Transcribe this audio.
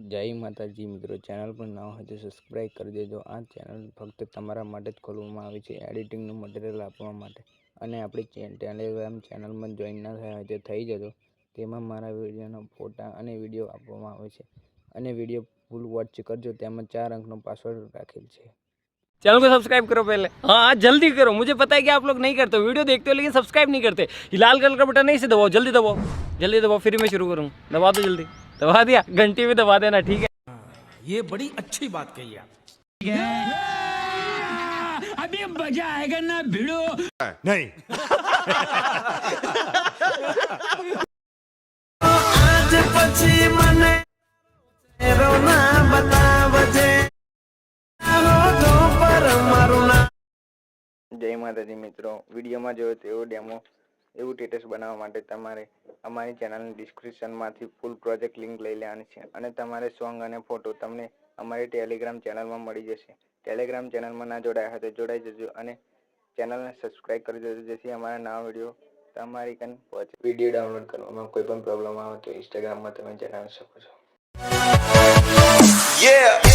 જય માતાજી મિત્રો ચેનલ પર નવા હોય તો સબસ્ક્રાઈબ કરી દેજો આ ચેનલ ફક્ત તમારા માટે જ ખોલવામાં આવી છે એડિટિંગનું મટીરિયલ આપવા માટે અને આપણી ચે- ટેલિગ્રામ ચેનલમાં જોઈન ના થયા હોય તો થઈ જજો તેમાં મારા વિડીયોના ફોટા અને વિડીયો આપવામાં આવે છે અને વિડીયો ફૂલ વોચ કરજો તેમાં ચાર અંકનો પાસવર્ડ રાખેલ છે चैनल को सब्सक्राइब करो पहले हाँ जल्दी करो मुझे पता है कि आप लोग नहीं करते हो वीडियो देखते हो लेकिन सब्सक्राइब नहीं करते ये लाल कलर का बटन नहीं से दबाओ जल्दी दबाओ जल्दी दबाओ फिर मैं शुरू करूँ दबा दो जल्दी दबा दिया घंटी में दबा देना ठीक है ये बड़ी अच्छी बात कही आप नहीं આજ પછી મને રોના બતાવજે આવો જો પર મારું નામ જય માતાજી મિત્રો વિડીયોમાં જોયો તેવો ડેમો એવું સ્ટેટસ બનાવવા માટે તમારે અમારી ચેનલની ડિસ્ક્રિપ્શનમાંથી ફૂલ પ્રોજેક્ટ લિંક લઈ લેવાની છે અને તમારે સોંગ અને ફોટો તમને અમારી ટેલિગ્રામ ચેનલમાં મળી જશે. ટેલિગ્રામ ચેનલમાં ના જોડાયા હોય તો જોડાઈ જજો અને ચેનલને સબસ્ક્રાઇબ કરી દેજો જેથી અમારા નવા વીડિયો તમારી કન પહોંચે. વીડિયો ડાઉનલોડ કરવામાં કોઈ પણ પ્રોબ્લેમ આવે તો ઇન્સ્ટાગ્રામમાં તમે જણાવી શકો છો. Yeah.